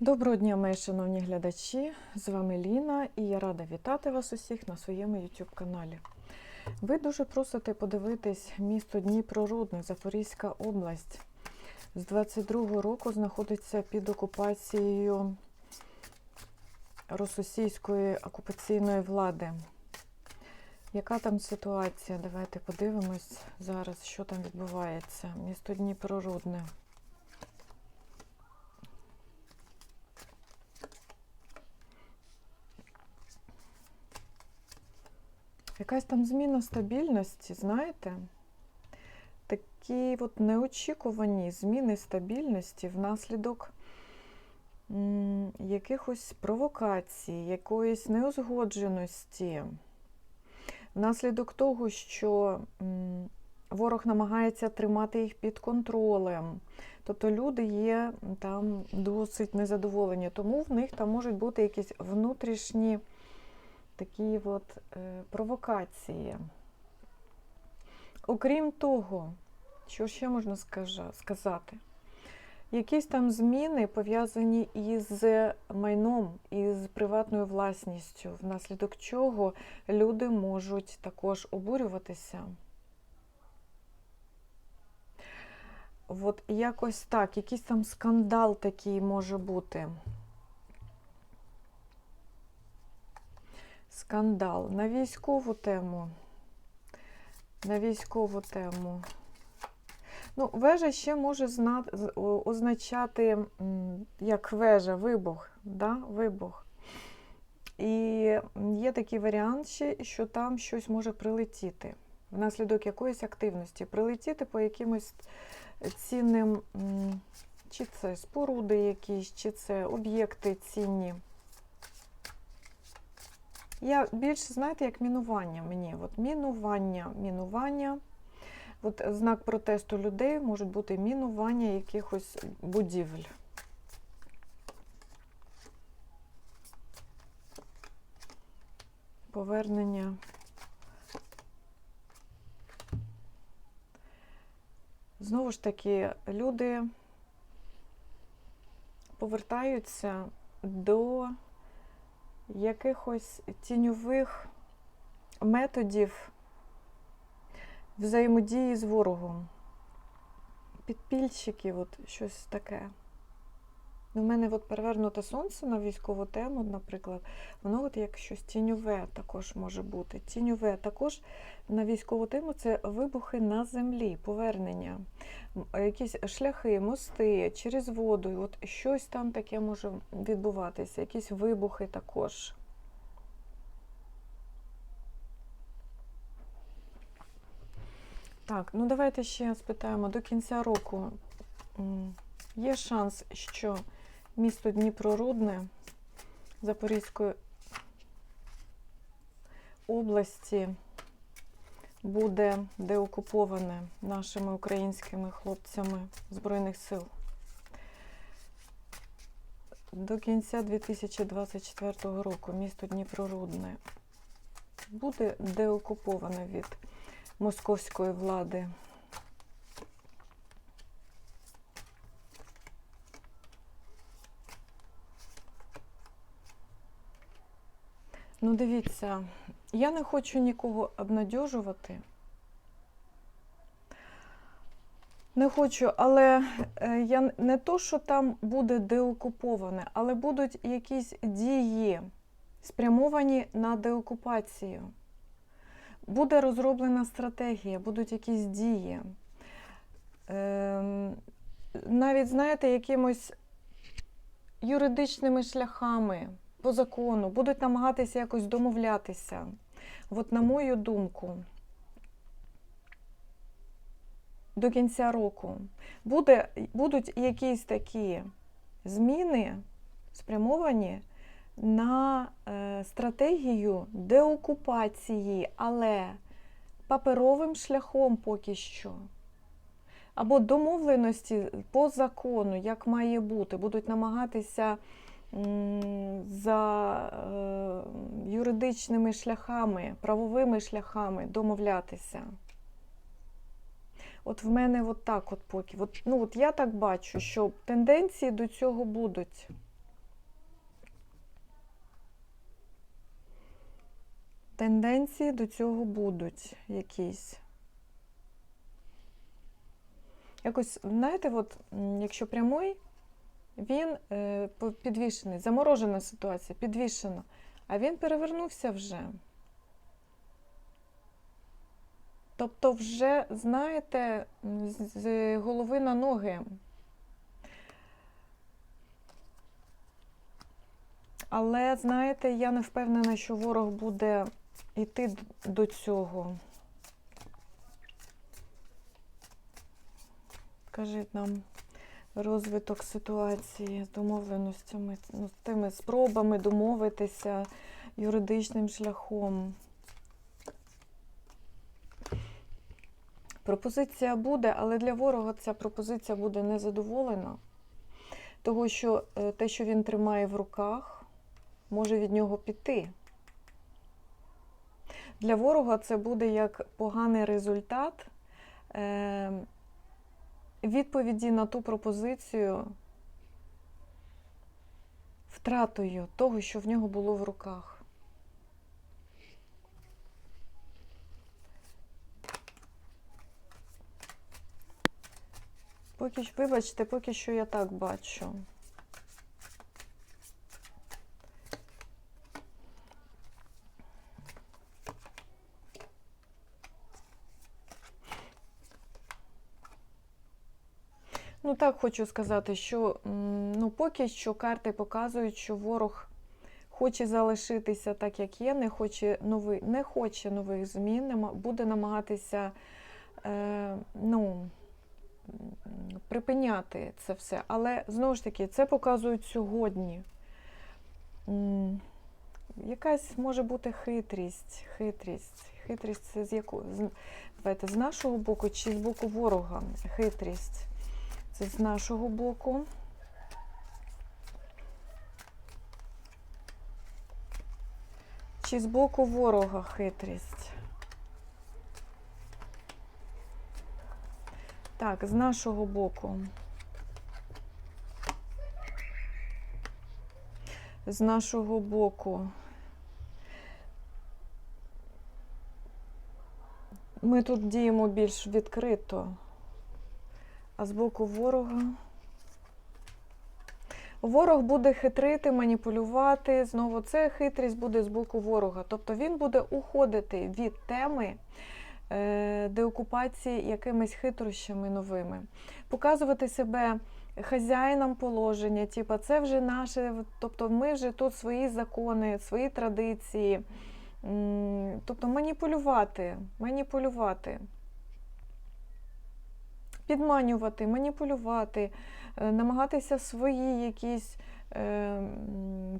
Доброго дня, мої шановні глядачі! З вами Ліна і я рада вітати вас усіх на своєму YouTube каналі. Ви дуже просите подивитись місто Дніпрорудне, Запорізька область. З 22-го року знаходиться під окупацією російської окупаційної влади. Яка там ситуація? Давайте подивимось зараз, що там відбувається. Місто Дніпрорудне. Якась там зміна стабільності, знаєте? Такі от неочікувані зміни стабільності внаслідок якихось провокацій, якоїсь неузгодженості, внаслідок того, що ворог намагається тримати їх під контролем. Тобто люди є там досить незадоволені, тому в них там можуть бути якісь внутрішні такі от е, провокації. Окрім того, що ще можна сказати? Якісь там зміни пов'язані із майном, із приватною власністю, внаслідок чого люди можуть також обурюватися. От якось так, якийсь там скандал такий може бути. Скандал на військову тему. На військову тему. Ну, вежа ще може знати, з- означати, як вежа, вибух. Да? Вибух. І є такий варіант ще, що там щось може прилетіти. Внаслідок якоїсь активності. Прилетіти по якимось цінним, чи це споруди якісь, чи це об'єкти цінні. Я більше, знаєте, як мінування мені. От мінування, мінування. От знак протесту людей можуть бути мінування якихось будівель. Повернення. Знову ж таки, люди повертаються до якихось тіньових методів взаємодії з ворогом. Підпільщиків, от щось таке. У мене от перевернуте сонце на військову тему, наприклад, воно от як щось тіньове також може бути. Тіньове також на військову тему це вибухи на землі, повернення, якісь шляхи, мости через воду. От щось там таке може відбуватися, якісь вибухи також. Так, ну давайте ще спитаємо до кінця року. Є шанс, що місто Дніпрорудне Запорізької області буде деокуповане нашими українськими хлопцями Збройних сил. До кінця 2024 року місто Дніпрорудне буде деокуповане від московської влади. Ну, дивіться, я не хочу нікого обнадьожувати. Не хочу, але е, я не то, що там буде деокуповане, але будуть якісь дії, спрямовані на деокупацію. Буде розроблена стратегія, будуть якісь дії. Ем, навіть, знаєте, якимось юридичними шляхами по закону будуть намагатися якось домовлятися. От на мою думку, до кінця року буде, будуть якісь такі зміни спрямовані на е, стратегію деокупації, але паперовим шляхом поки що. Або домовленості по закону, як має бути, будуть намагатися за е, юридичними шляхами, правовими шляхами домовлятися. От в мене от так от поки. От, ну, от Я так бачу, що тенденції до цього будуть. Тенденції до цього будуть якісь. Якось, знаєте, от, якщо прямий, він е, підвішений, заморожена ситуація, підвішена, а він перевернувся вже. Тобто, вже, знаєте, з- голови на ноги. Але, знаєте, я не впевнена, що ворог буде йти до цього. Кажіть нам розвиток ситуації з домовленостями, ну, з тими спробами домовитися юридичним шляхом. Пропозиція буде, але для ворога ця пропозиція буде незадоволена, того що е, те, що він тримає в руках, може від нього піти. Для ворога це буде як поганий результат е, відповіді на ту пропозицію втратою того, що в нього було в руках. Поки вибачте, поки що я так бачу. Так хочу сказати, що ну, поки що карти показують, що ворог хоче залишитися так, як є, не хоче, нови, не хоче нових змін, буде намагатися е, ну, припиняти це все. Але знову ж таки, це показують сьогодні. Якась може бути хитрість, хитрість. Хитрість це з якого? З, давайте, з нашого боку чи з боку ворога хитрість. Це з нашого боку. Чи з боку ворога хитрість? Так, з нашого боку. З нашого боку. Ми тут діємо більш відкрито. А з боку ворога. Ворог буде хитрити, маніпулювати. Знову це хитрість буде з боку ворога. Тобто він буде уходити від теми е, деокупації якимись хитрощами новими, показувати себе хазяїном положення, типу, це вже наше, тобто ми вже тут свої закони, свої традиції. Тобто маніпулювати, маніпулювати підманювати, маніпулювати, е, намагатися свої якісь е,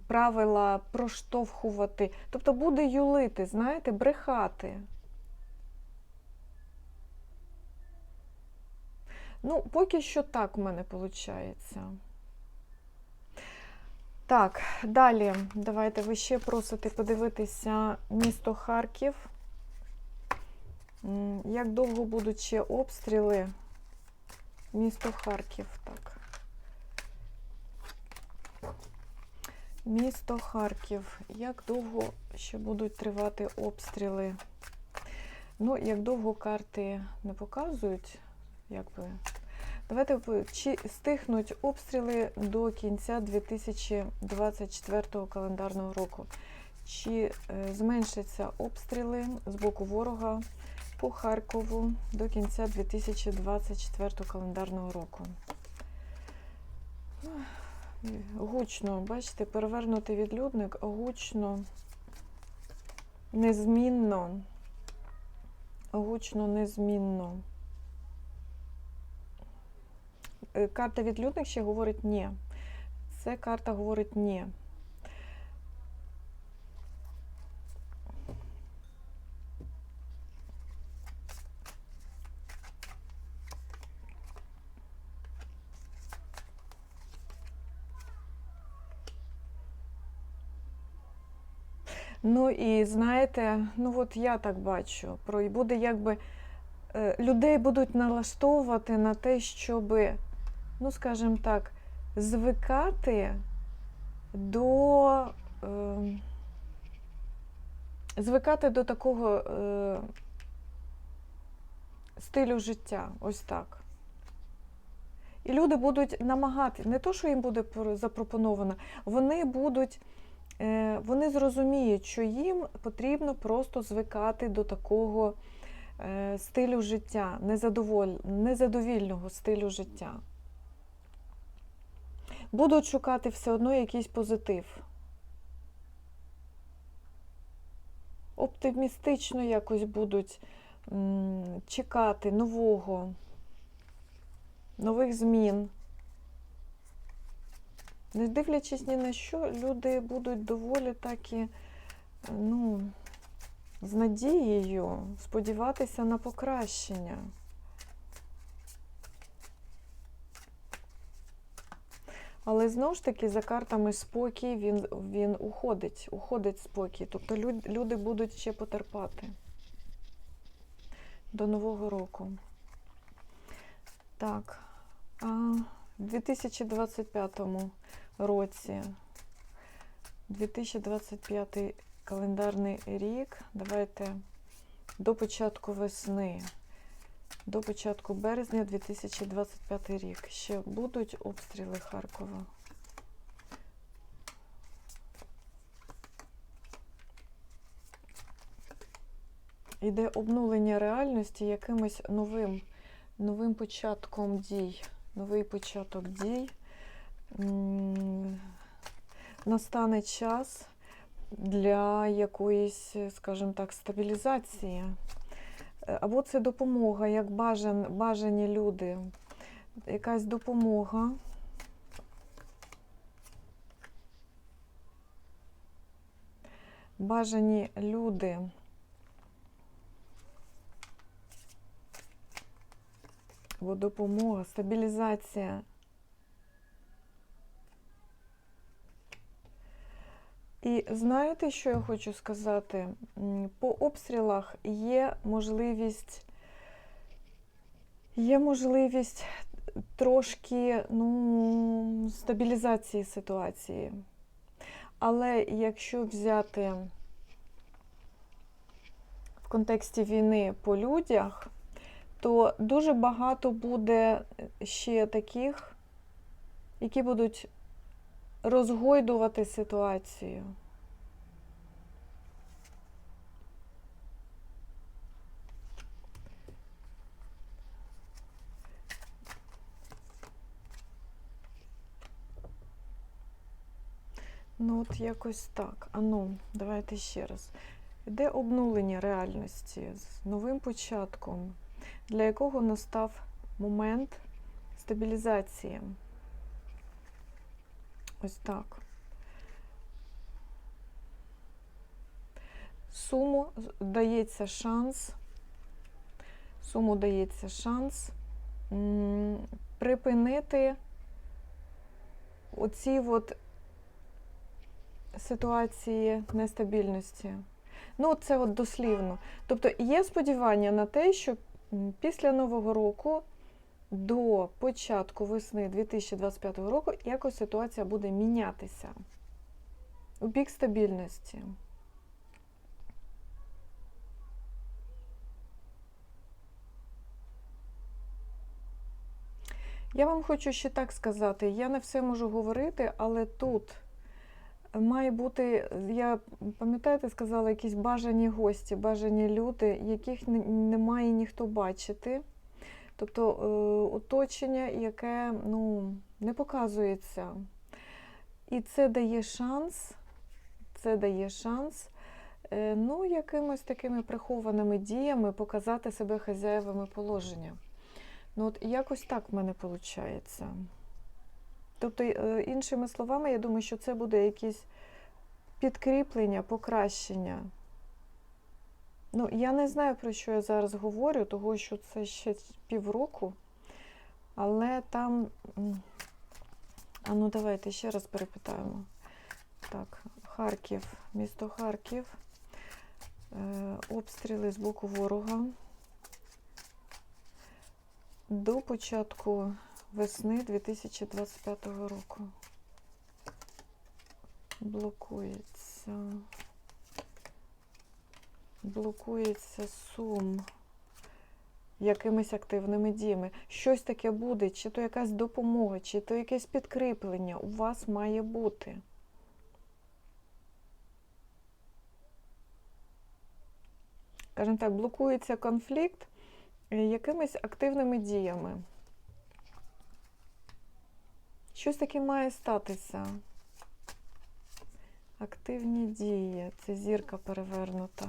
правила проштовхувати. Тобто буде юлити, знаєте, брехати. Ну, поки що так в мене виходить. Так, далі давайте ви ще просите подивитися місто Харків. Як довго будуть ще обстріли? Місто Харків, так. Місто Харків. Як довго ще будуть тривати обстріли? Ну, як довго карти не показують, якби. Давайте чи стихнуть обстріли до кінця 2024 календарного року. Чи е, зменшаться обстріли з боку ворога по Харкову до кінця 2024 календарного року. Гучно, бачите, перевернутий відлюдник, гучно, незмінно, гучно, незмінно. Е, Карта відлюдник ще говорить ні. Це карта говорить ні. Ну і знаєте, ну от я так бачу, про і буде якби е, людей будуть налаштовувати на те, щоб, ну скажімо так, звикати до, е, звикати до такого е, стилю життя. Ось так. І люди будуть намагати, не то, що їм буде запропоновано, вони будуть, вони зрозуміють, що їм потрібно просто звикати до такого е, стилю життя, незадовільного стилю життя. Будуть шукати все одно якийсь позитив. Оптимістично якось будуть чекати нового, нових змін. Не дивлячись ні на що, люди будуть доволі такі, ну, з надією сподіватися на покращення. Але знову ж таки, за картами спокій він, він уходить, уходить спокій. Тобто люд- люди будуть ще потерпати до Нового року. Так, а в 2025 році, 2025 календарний рік, давайте до початку весни, до початку березня 2025 рік. Ще будуть обстріли Харкова. Іде обнулення реальності якимось новим, новим початком дій. Новий початок дій. Настане час для якоїсь, скажімо так, стабілізації. Або це допомога, як бажан, бажані люди. Якась допомога. Бажані люди. Або допомога, стабілізація. Знаєте, що я хочу сказати? По обстрілах є можливість, є можливість трошки ну, стабілізації ситуації. Але якщо взяти в контексті війни по людях, то дуже багато буде ще таких, які будуть розгойдувати ситуацію. Ну, от якось так. Ану, давайте ще раз. Йде обнулення реальності з новим початком, для якого настав момент стабілізації. Ось так. Суму дається шанс. Суму дається шанс припинити оці от ситуації нестабільності. Ну, це от дослівно. Тобто є сподівання на те, що після Нового року до початку весни 2025 року якось ситуація буде мінятися у бік стабільності. Я вам хочу ще так сказати, я не все можу говорити, але тут має бути, я пам'ятаєте, сказала, якісь бажані гості, бажані люди, яких не, має ніхто бачити. Тобто е, оточення, яке ну, не показується. І це дає шанс, це дає шанс е, ну, якимось такими прихованими діями показати себе хазяєвами положення. Ну, от якось так в мене виходить. Тобто, е, іншими словами, я думаю, що це буде якесь підкріплення, покращення. Ну, я не знаю, про що я зараз говорю, того що це ще півроку, але там. А ну давайте ще раз перепитаємо. Так, Харків, місто Харків, е, обстріли з боку ворога. До початку весни 2025 року. Блокується. Блокується сум якимись активними діями. Щось таке буде, чи то якась допомога, чи то якесь підкріплення у вас має бути. Скажімо так, блокується конфлікт е, якимись активними діями. Щось таке має статися. Активні дії. Це зірка перевернута.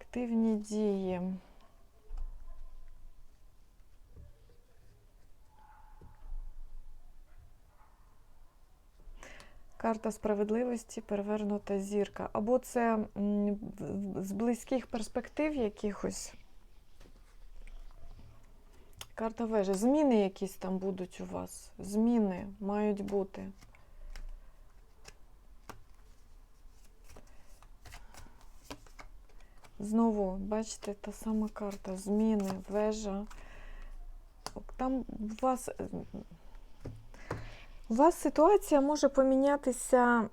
Активні дії. Карта справедливості, перевернута зірка. Або це з близьких перспектив якихось. Карта вежі. Зміни якісь там будуть у вас. Зміни мають бути. Знову, бачите, та сама карта. Зміни, вежа. Там у вас, е, у вас ситуація може помінятися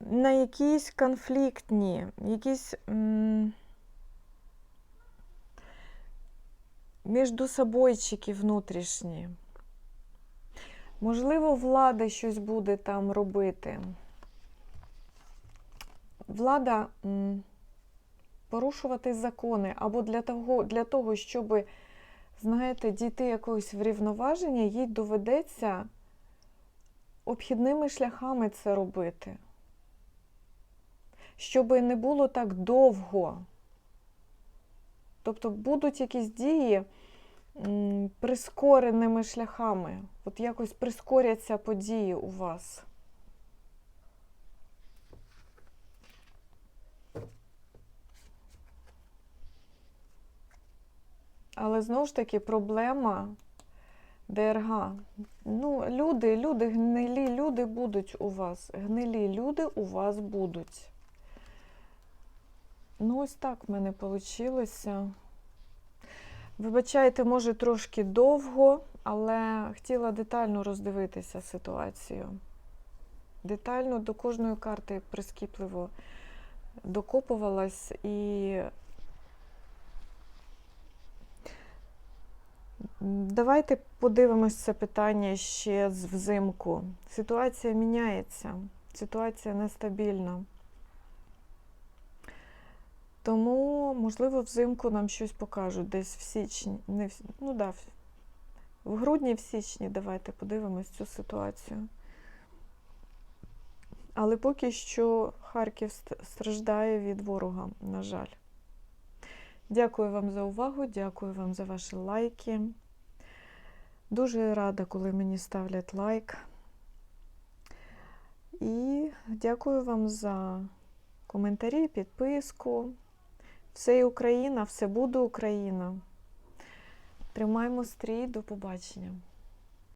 на якісь конфліктні, якісь м, міждусобойчики внутрішні. Можливо, влада щось буде там робити. Влада порушувати закони або для того, для того, щоб, знаєте, дійти якогось врівноваження, їй доведеться обхідними шляхами це робити. Щоб не було так довго. Тобто будуть якісь дії прискореними шляхами. От якось прискоряться події у вас. Але знову ж таки проблема ДРГ. Ну, люди, люди, гнилі люди будуть у вас. Гнилі люди у вас будуть. Ну, ось так в мене вийшло. Вибачайте, може, трошки довго, але хотіла детально роздивитися ситуацію. Детально до кожної карти прискіпливо докопувалась і Давайте подивимось це питання ще взимку. Ситуація міняється, ситуація нестабільна. Тому, можливо, взимку нам щось покажуть десь в січні. Не в, ну да, в, грудні, в січні давайте подивимось цю ситуацію. Але поки що Харків страждає від ворога, на жаль. Дякую вам за увагу, дякую вам за ваші лайки. Дуже рада, коли мені ставлять лайк. І дякую вам за коментарі, підписку. Все і Україна, все буде Україна. Тримаємо стрій, до побачення.